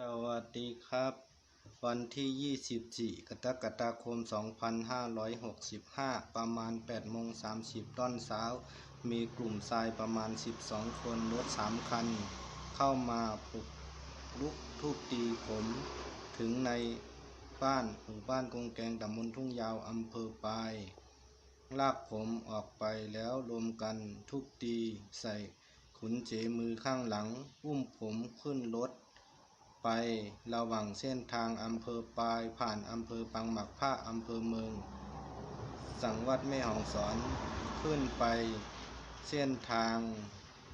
สวัสดีครับ วันที่ 24 กรกฎาคม 2565 ประมาณ8โมง30 ต้นเช้า มีกลุ่มทรายประมาณ 12 คนรถ 3 คัน เข้ามาปลุกลุกทุบตีผม ถึงในบ้านหมู่บ้านกงแกงตำบลทุ่งยาวอำเภอปาย ลากผมออกไปแล้วรวมกันทุบตีใส่ขุนเจมือข้างหลัง อุ้มผมขึ้นรถ ไประหว่างเส้นทางอำเภอปาย ผ่านอำเภอปังหมักผ้าอำเภอเมือง สังวัดแม่ฮ่องสอนขึ้นไป เส้นทาง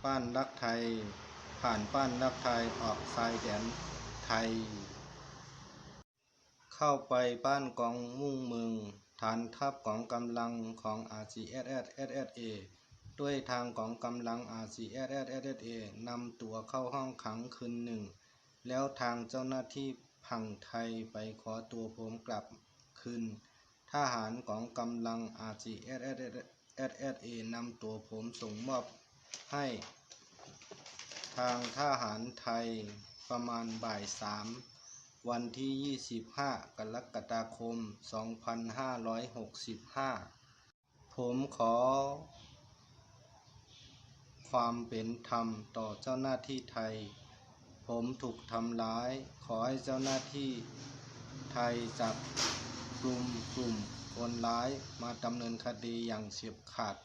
บ้านรักไทย ผ่านบ้านรักไทยออกชายแดนไทย เข้าไปบ้านกองมุ่งเมือง ฐานทัพของกำลังของ RCSS SSA ด้วยทางของกำลัง RCSS SSA นำตัวเข้าห้องขังคืนหนึ่ง แล้วทางเจ้าหน้าที่ผังไทยไปขอตัวผมกลับคืนทหารของกำลัง RCSS SSA นำตัวผมส่งมอบให้ ทางทหารไทยประมาณบ่ายสามวันที่ 25 กรกฎาคม 2565 ผมขอ ความเป็นธรรมต่อเจ้าหน้าที่ไทย ผมถูกทำร้าย ขอให้เจ้าหน้าที่ไทยจับกลุ่มกลุ่มคนร้ายมาดำเนินคดีอย่างเฉียบขาด